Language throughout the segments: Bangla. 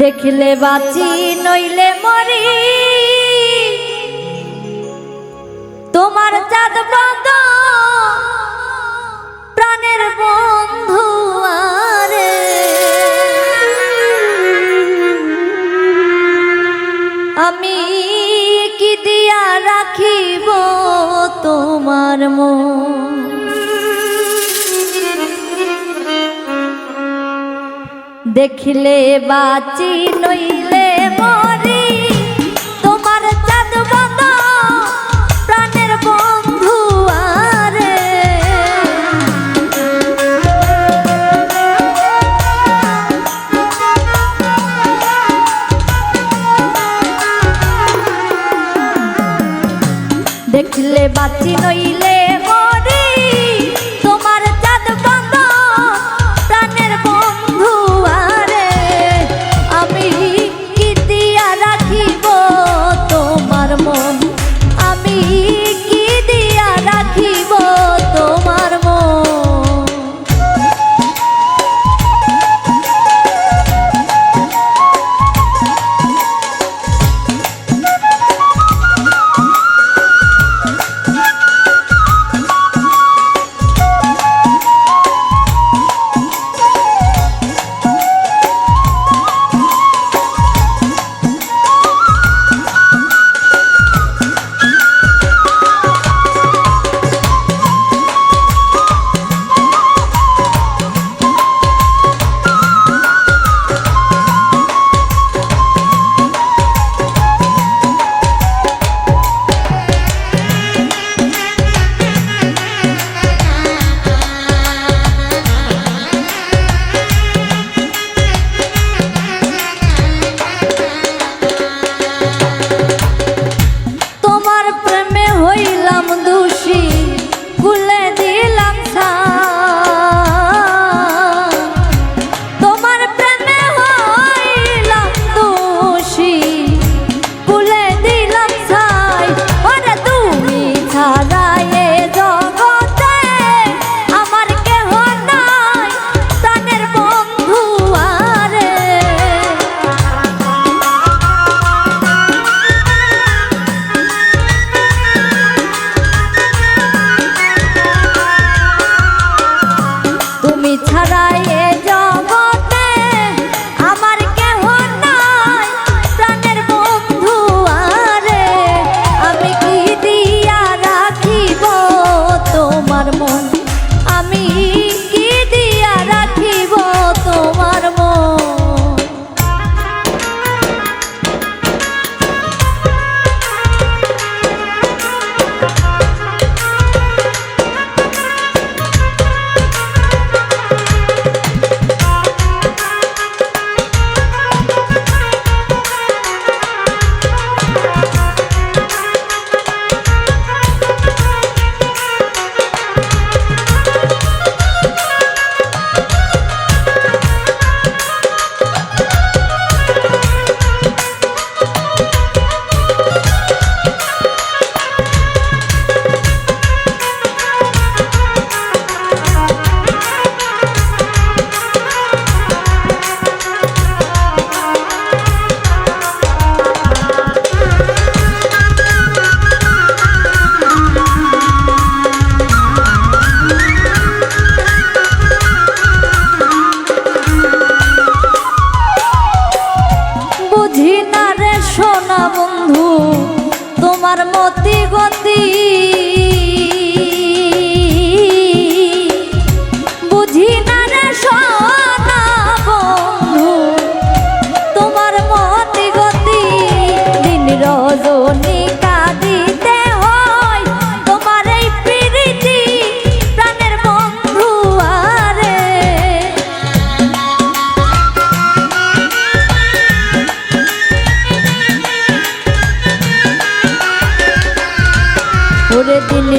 দেখলে বাঁচি নইলে মরি। তোমার চাঁদ ব্রত প্রাণের বন্ধু দেখলে বাঁচি নইলে মরি। তোমার চাঁদ বাঁধা প্রাণের বন্ধু আরে। দেখলে বাঁচি নইলে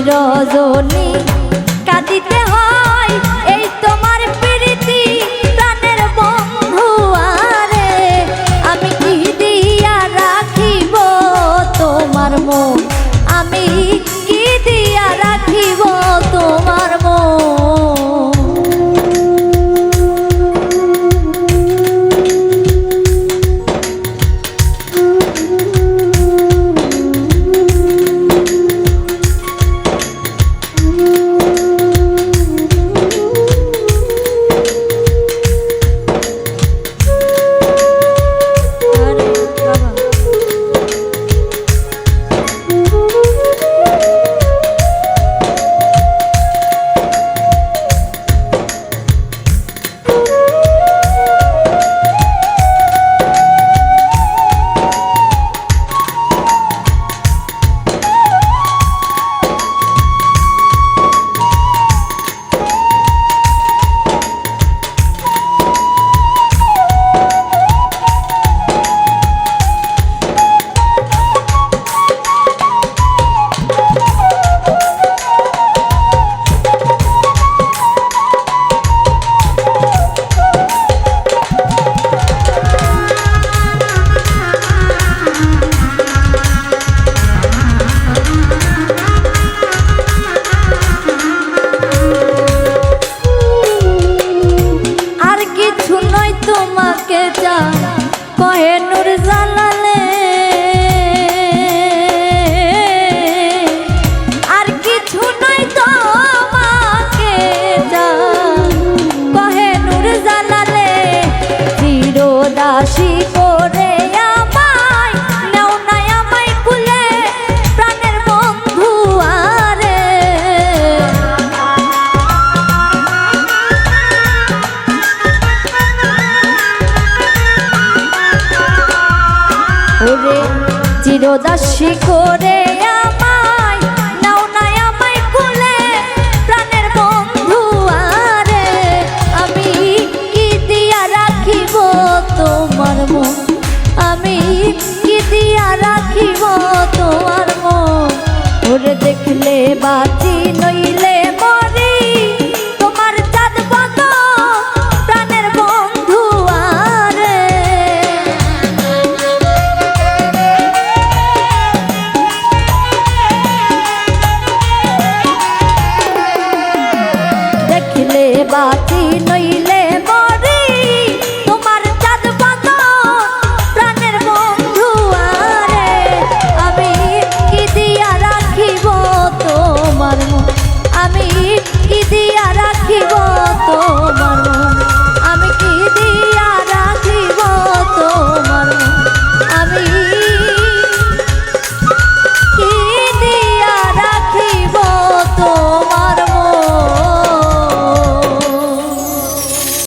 রজ কে চা কহে নুর জানা চিরদাসী করে আমায়, নাও না আমায় কুলে, প্রাণের বন্ধু আরে, আমি কি দিয়া রাখিব তোমার মন?